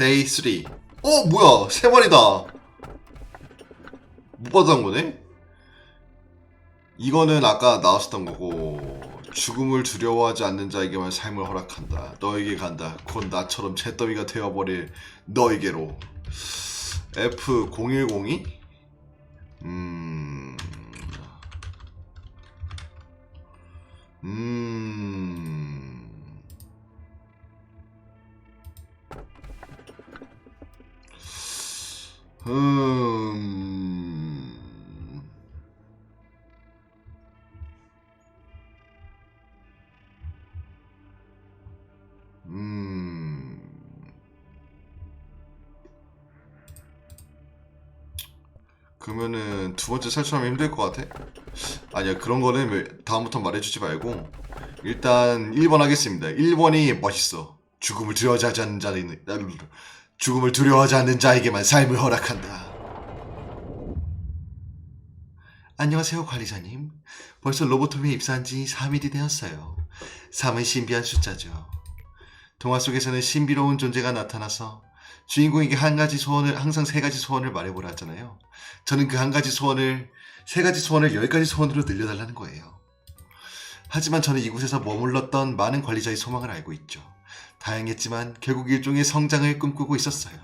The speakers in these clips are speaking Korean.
데이 3. 어, 뭐야? 세 마리다. 못 받아간 거네? 이거는 아까 나왔었던 거고 죽음을 두려워하지 않는 자에게만 삶을 허락한다. 너에게 간다. 곧 나처럼 잿더미가 되어버릴 너에게로. F0102? 음... 음... 음... 음... 그러면은 두 번째 탈출하면 힘들 것 같아? 아니야 그런 거는 왜- 다음부터 말해주지 말고 일단 1번 하겠습니다. 1번이 멋있어. 죽음을 않는 자는 죽음을 두려워하지 않는 자에게만 삶을 허락한다. 안녕하세요 관리자님. 벌써 로보토미에 입사한 지 3일이 되었어요. 3은 신비한 숫자죠. 동화 속에서는 신비로운 존재가 나타나서 주인공에게 한 가지 소원을 항상 세 가지 소원을 말해보라 하잖아요. 저는 그 한 가지 소원을 세 가지 소원을 열 가지 소원으로 늘려달라는 거예요. 하지만 저는 이곳에서 머물렀던 많은 관리자의 소망을 알고 있죠. 다양했지만 결국 일종의 성장을 꿈꾸고 있었어요.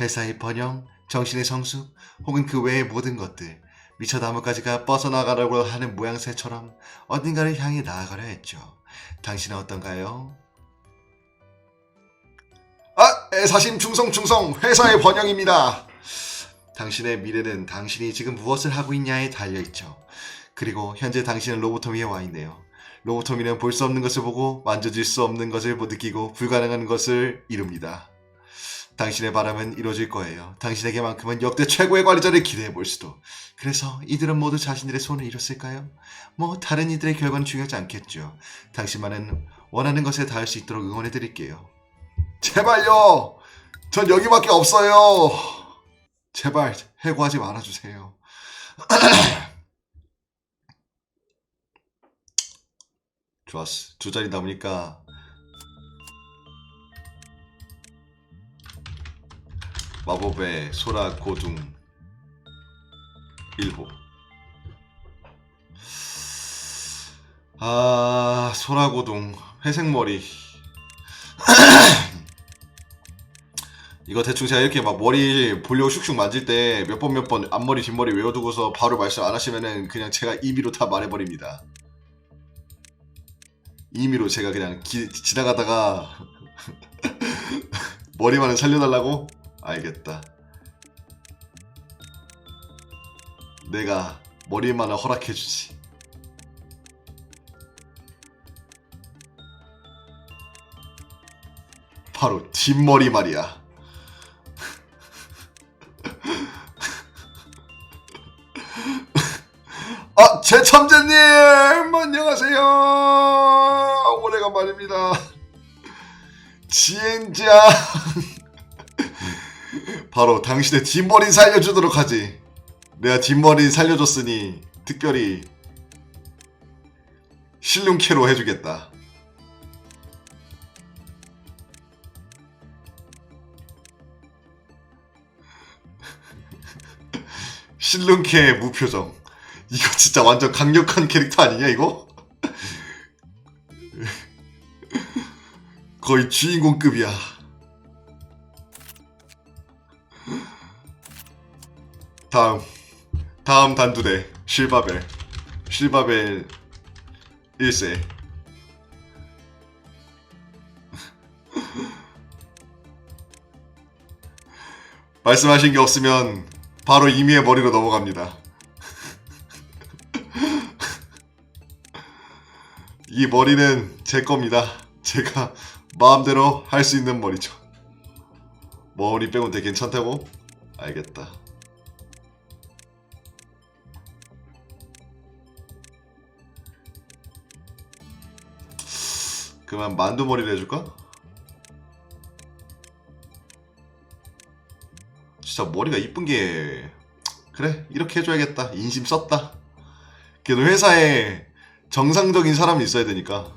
회사의 번영, 정신의 성숙, 혹은 그 외의 모든 것들, 미처 나뭇가지가 뻗어나가려고 하는 모양새처럼 어딘가를 향해 나아가려 했죠. 당신은 어떤가요? 아, 애사심 충성 충성 회사의 번영입니다. 당신의 미래는 당신이 지금 무엇을 하고 있냐에 달려있죠. 그리고 현재 당신은 로보토미에 와 있네요. 로보토미는 볼 수 없는 것을 보고 만져질 수 없는 것을 느끼고 불가능한 것을 이룹니다. 당신의 바람은 이루어질 거예요. 당신에게만큼은 역대 최고의 관리자를 기대해 볼 수도. 그래서 이들은 모두 자신들의 소원을 이뤘을까요? 뭐 다른 이들의 결과는 중요하지 않겠죠. 당신만은 원하는 것에 닿을 수 있도록 응원해 드릴게요. 제발요. 전 여기밖에 없어요. 제발 해고하지 말아주세요. 좋았어. 두 자리 남으니까 마법의 소라 고둥 1호 아 소라 고둥 회색머리 이거 대충 제가 이렇게 막 머리 보려고 슉슉 만질 때 몇 번 몇 번 앞머리 뒷머리 외워두고서 바로 말씀 안 하시면은 그냥 제가 임의로 다 말해버립니다. 임의로 제가 그냥 기- 지나가다가 머리만은 살려달라고? 알겠다. 내가 머리만을 허락해주지. 바로 뒷머리 말이야. 아, 제참제님! 안녕하세요! 오래간만입니다. 지엔장! 바로 당신의 뒷머리 살려주도록 하지. 내가 뒷머리 살려줬으니 특별히 실눈캐로 해주겠다. 실눈캐 무표정. 이거 진짜 완전 강력한 캐릭터 아니냐 이거? 거의 주인공급이야. 다음 다음 단두대 실바벨 실바벨 1세 말씀하신 게 없으면 바로 이미의 머리로 넘어갑니다. 이 머리는 제 겁니다. 제가 마음대로 할 수 있는 머리죠. 머리 빼곤 되게 괜찮다고? 알겠다. 그만 만두 머리를 해줄까? 진짜 머리가 이쁜 게 그래 이렇게 해줘야겠다 인심 썼다 그래도 회사에 정상적인 사람이 있어야 되니까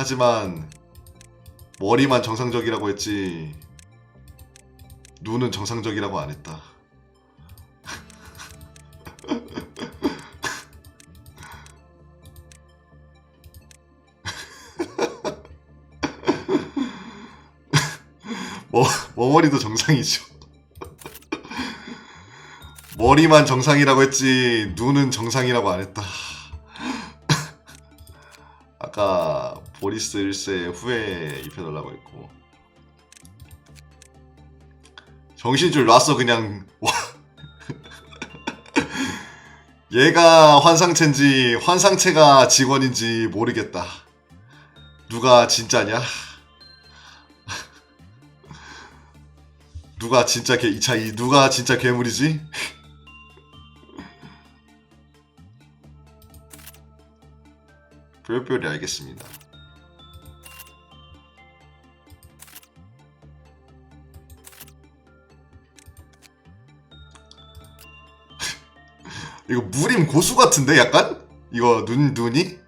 하지만 머리만 정상적이라고 했지 눈은 정상적이라고 안 했다. 머, 머머리도 정상이죠. 머리만 정상이라고 했지 눈은 정상이라고 안 했다. 보리스 1세 후에 입혀달라고 했고 정신줄 놨어 그냥 와. 얘가 환상체인지 환상체가 직원인지 모르겠다. 누가 진짜냐? 누가 진짜 개, 이 차이 누가 진짜 괴물이지? 뼈뼈리 알겠습니다. 이거 무림 고수 같은데 약간? 이거 눈 눈이?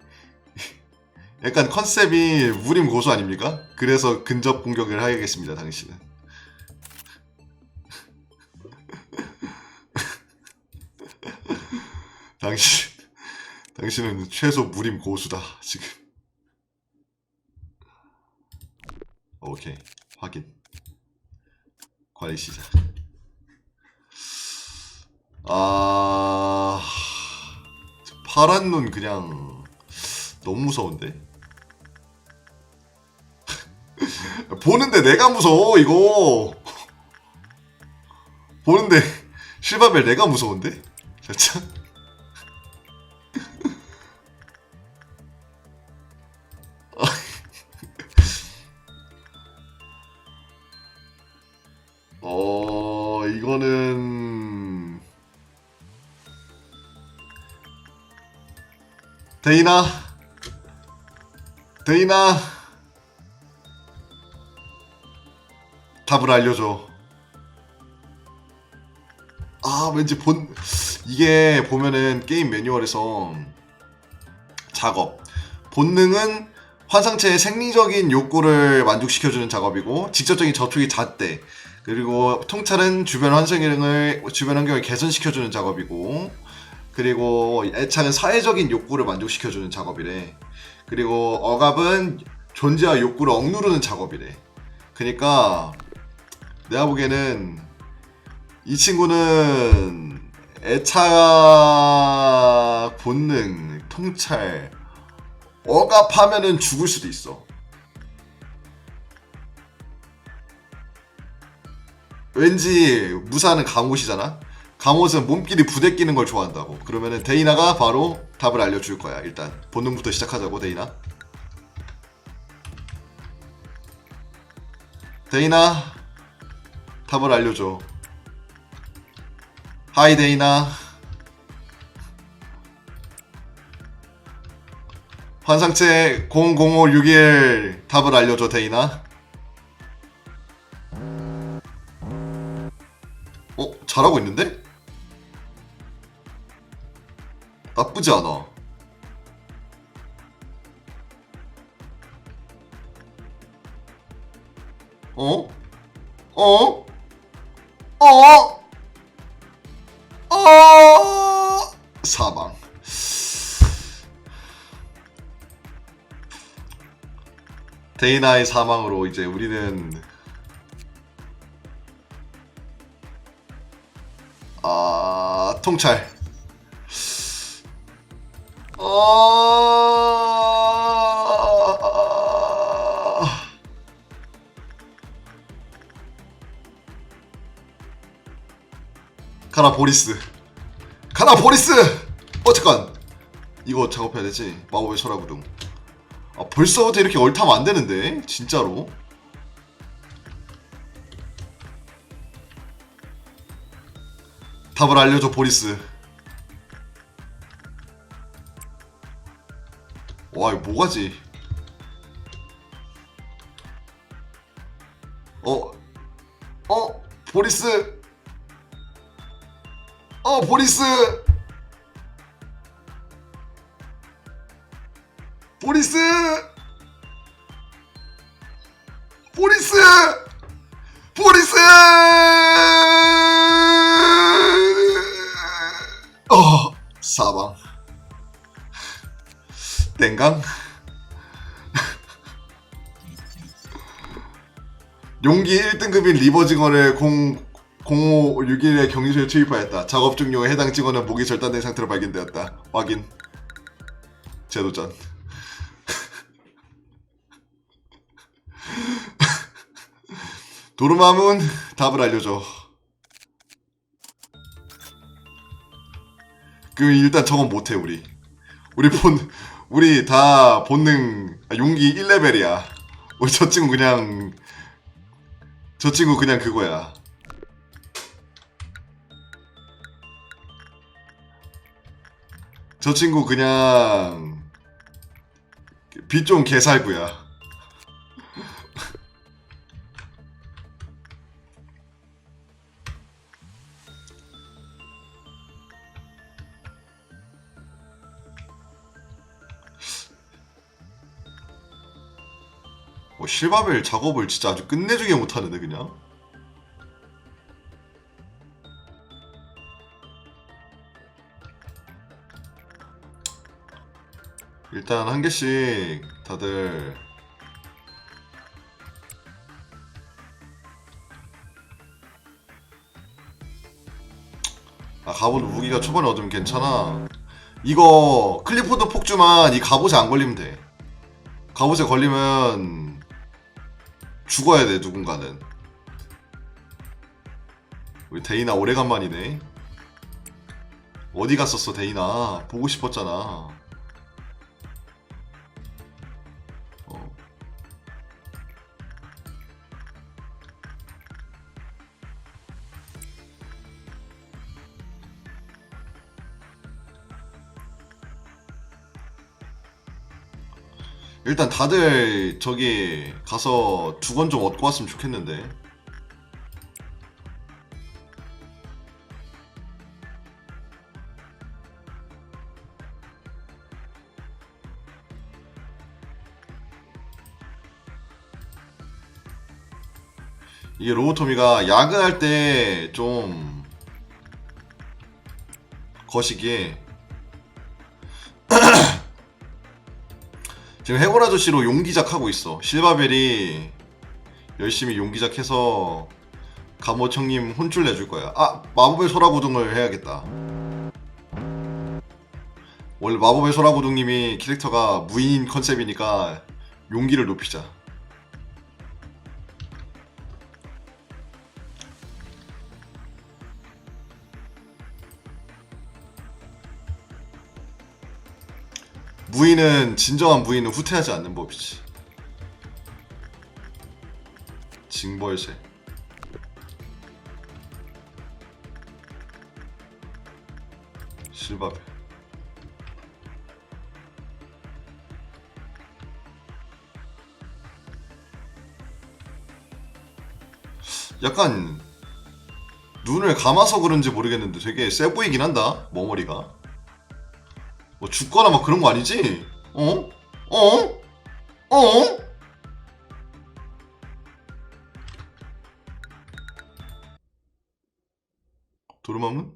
약간 컨셉이 무림 고수 아닙니까? 그래서 근접 공격을 하겠습니다, 당신은. 당신, 당신은 최소 무림 고수다, 지금. 오케이, 확인. 관리 시작. 아, 저 파란 눈 그냥 너무 무서운데? 보는데 내가 무서워, 이거. 보는데 실바벨 내가 무서운데? 진짜? 데이나 데이나 답을 알려줘. 아, 왠지 본 이게 보면은 게임 매뉴얼에서 작업. 본능은 환상체의 생리적인 욕구를 만족시켜주는 작업이고 직접적인 접촉이 잣대. 그리고 통찰은 주변 환경을 주변 환경을 개선시켜주는 작업이고 그리고 애착은 사회적인 욕구를 만족시켜주는 작업이래. 그리고 억압은 존재와 욕구를 억누르는 작업이래. 그러니까 내가 보기에는 이 친구는 애착 본능 통찰 억압하면은 죽을 수도 있어. 왠지 무사는 강옷이잖아. 강옷은 몸끼리 부대끼는 걸 좋아한다고. 그러면은 데이나가 바로 답을 알려줄 거야. 일단 본능부터 시작하자고 데이나. 데이나 답을 알려줘. 하이 데이나. 환상체 00561 답을 알려줘 데이나. 어? 잘하고 있는데? 나쁘지 않아. 어? 어? 어? 어? 사망. 데이나의 사망으로 이제 우리는 아, 통찰. 어... 가라 보리스. 가라 보리스. 어 잠깐. 이거 작업해야 되지. 마법의 철화구름. 아 벌써부터 이렇게 얼타면 안 되는데 진짜로. 답을 알려줘 보리스 와 이거 뭐가지 어? 어? 보리스 어 보리스 보리스 보리스! 보리스! 어, 사방. 땡강? 용기 1등급인 리버 직원을 0, 0561의 경위소에 투입하였다. 작업 중요 해당 직원은 목이 절단된 상태로 발견되었다. 확인. 재도전. 도르마문 답을 알려줘. 그 일단 저건 못해 우리. 우리 본 우리 다 본능 아, 용기 1레벨이야. 우리 저 친구 그냥 저 친구 그냥 그거야. 저 친구 그냥 빛좀 개살구야. 뭐 실바벨 작업을 진짜 아주 끝내주게 못하는데 그냥? 일단 한 개씩 다들 아 갑옷 무기가 초반에 얻으면 괜찮아. 이거 클리포드 폭주만 이 갑옷에 안 걸리면 돼. 갑옷에 걸리면 죽어야 돼 누군가는. 우리 데이나 오래간만이네. 어디 갔었어 데이나? 보고 싶었잖아 일단 다들 저기 가서 두건 좀 얻고 왔으면 좋겠는데. 이게 로보토미가 야근할 때 좀 거시기에 지금 해골 아저씨로 용기작 하고 있어. 실바벨이 열심히 용기작 해서 감옷 형님 혼쭐 내줄 거야. 아 마법의 소라구둥을 해야겠다. 원래 마법의 소라구둥님이 캐릭터가 무인 컨셉이니까 용기를 높이자. 무인은 진정한 무인은 후퇴하지 않는 법이지. 징벌새. 실바벨. 약간 눈을 감아서 그런지 모르겠는데 되게 세 보이긴 한다 머머리가. 뭐 죽거나 막 그런 거 아니지? 어? 어? 어? 도르마문?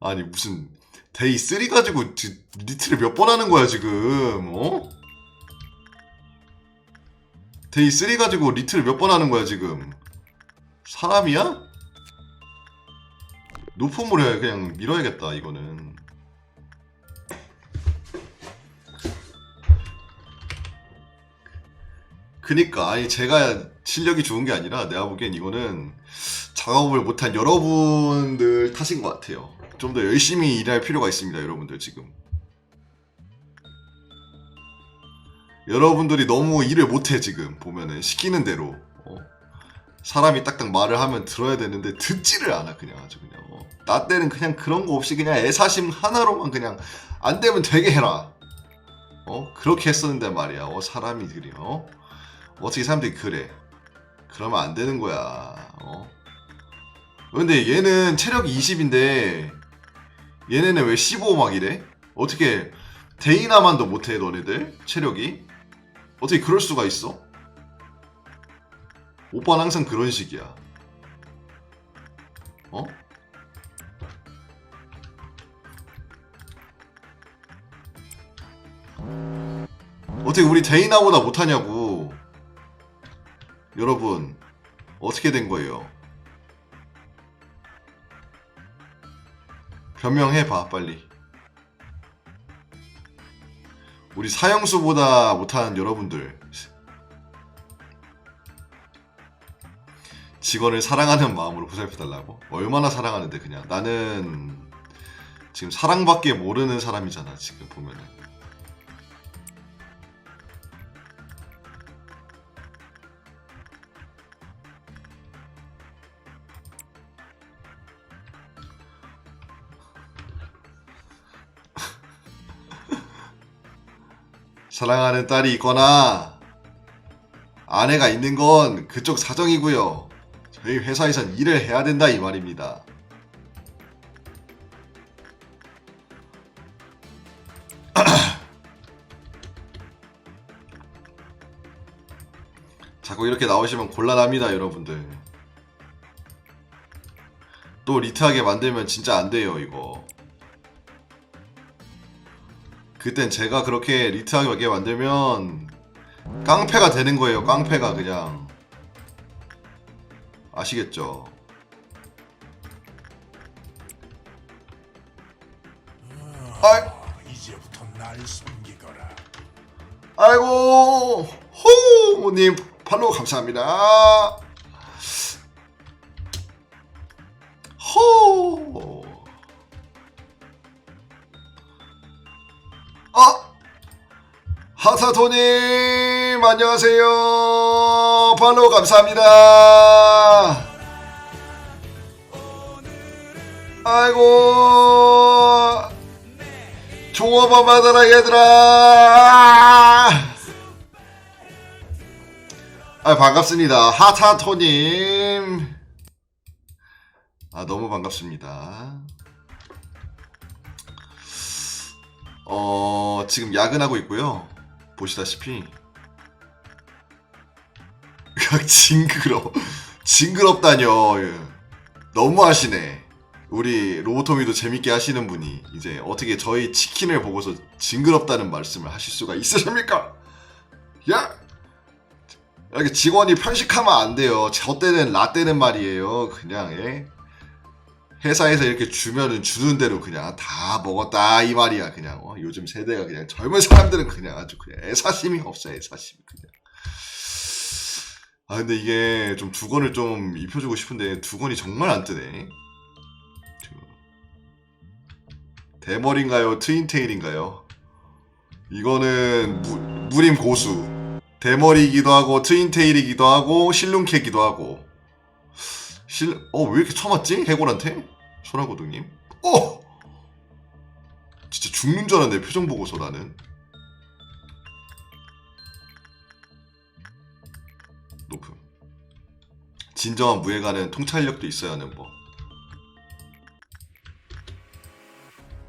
아니 무슨 데이 3 가지고 지- 리트를 몇 번 하는 거야 지금 어? 데이 3 가지고 리트를 몇 번 하는 거야 지금 사람이야? 노폼으로 그냥 밀어야겠다 이거는. 그니까 아니 제가 실력이 좋은 게 아니라 내가 보기엔 이거는 작업을 못한 여러분들 탓인 것 같아요. 좀 더 열심히 일할 필요가 있습니다 여러분들 지금. 여러분들이 너무 일을 못해 지금 보면은. 시키는 대로. 어. 사람이 딱딱 말을 하면 들어야 되는데 듣지를 않아 그냥 아주 그냥. 어. 나 때는 그냥 그런 거 없이 그냥 애사심 하나로만 그냥 안 되면 되게 해라. 어? 그렇게 했었는데 말이야. 어 사람이 그래 어? 어떻게 사람들이 그래? 그러면 안 되는 거야 어? 근데 얘는 체력이 20인데 얘네는 왜 15막 이래? 어떻게 데이나만도 못해 너네들? 체력이? 어떻게 그럴 수가 있어? 오빠는 항상 그런 식이야. 어? 어떻게 우리 데이나보다 못하냐고. 여러분, 어떻게 된 거예요? 변명해봐, 빨리. 우리 사형수보다 못하는 여러분들. 직원을 사랑하는 마음으로 보살펴달라고? 얼마나 사랑하는데, 그냥. 나는 지금 사랑밖에 모르는 사람이잖아, 지금 보면은. 사랑하는 딸이 있거나 아내가 있는 건 그쪽 사정이고요. 저희 회사에선 일을 해야 된다 이 말입니다. 자꾸 이렇게 나오시면 곤란합니다, 여러분들. 또 리트하게 만들면 진짜 안 돼요, 이거. 그땐 제가 그렇게 리트하게 만들면 깡패가 되는 거예요. 깡패가 그냥 아시겠죠? 아, 이제부터 날 섬기거라. 아이고 호모님 팔로우 감사합니다. 호. 아 하사토님 안녕하세요. 팔로우 감사합니다. 아이고. 종업원 받아라 얘들아. 아 반갑습니다. 하타토님. 아 너무 반갑습니다. 어 지금 야근하고 있고요 보시다시피 징그러 징그럽다뇨 예. 너무 하시네 우리 로보토미도 재밌게 하시는 분이 이제 어떻게 저희 치킨을 보고서 징그럽다는 말씀을 하실 수가 있으십니까? 야! 이렇게 직원이 편식하면 안 돼요. 저 때는 라떼는 말이에요. 그냥 예? 회사에서 이렇게 주면은 주는 대로 그냥 다 먹었다 이 말이야. 그냥 어? 요즘 세대가 그냥 젊은 사람들은 그냥 아주 그냥 애사심이 없어 애사심 그냥. 아 근데 이게 좀 두건을 좀 입혀주고 싶은데 두건이 정말 안 뜨네. 대머리인가요? 트윈테일인가요? 이거는 무, 무림 고수. 대머리이기도 하고 트윈테일이기도 하고 실눈캐기도 하고. 실, 어, 왜 이렇게 쳐맞지? 해골한테? 소라고등님? 어! 진짜 죽는 줄 알았네, 표정 보고서 나는. 높음. 진정한 무예가는 통찰력도 있어야 하는 법.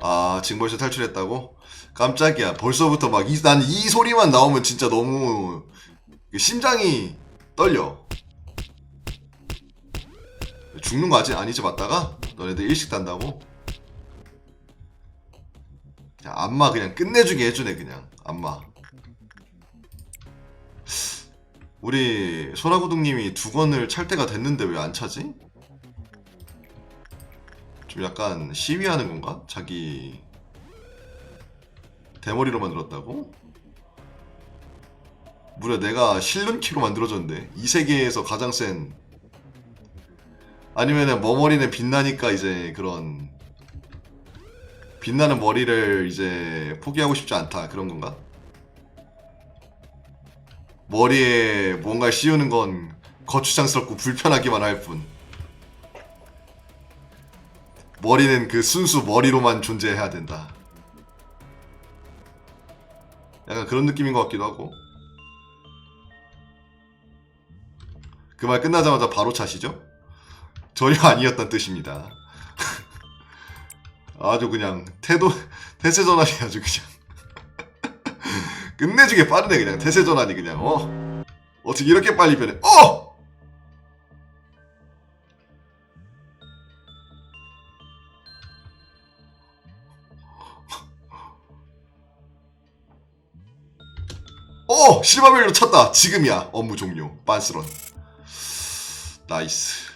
아 벌써 탈출했다고? 깜짝이야 벌써부터 막난이 소리만 나오면 진짜 너무 심장이 떨려 죽는 거 아직 아니지 맞다가? 너네들 일식 단다고? 그냥 안마 그냥 끝내주게 해주네 그냥 안마 우리 소라구둥님이 두 건을 찰 때가 됐는데 왜 안 차지? 좀 약간 시위하는 건가? 자기 대머리로 만들었다고? 무려 내가 실눈키로 만들어졌는데 이 세계에서 가장 센 아니면은 머머리는 빛나니까 이제 그런 빛나는 머리를 이제 포기하고 싶지 않다 그런 건가? 머리에 뭔가 씌우는 건 거추장스럽고 불편하기만 할 뿐. 머리는 그 순수 머리로만 존재해야 된다. 약간 그런 느낌인 것 같기도 하고. 그 말 끝나자마자 바로 차시죠? 전혀 아니었단 뜻입니다. 아주 그냥 태도 태세 전환이 아주 그냥 끝내주게 빠르네 그냥. 태세 전환이 그냥 어? 어떻게 이렇게 빨리 변해? 어! 어! 실바벨로 쳤다! 지금이야! 업무 종료. 빤스런. 나이스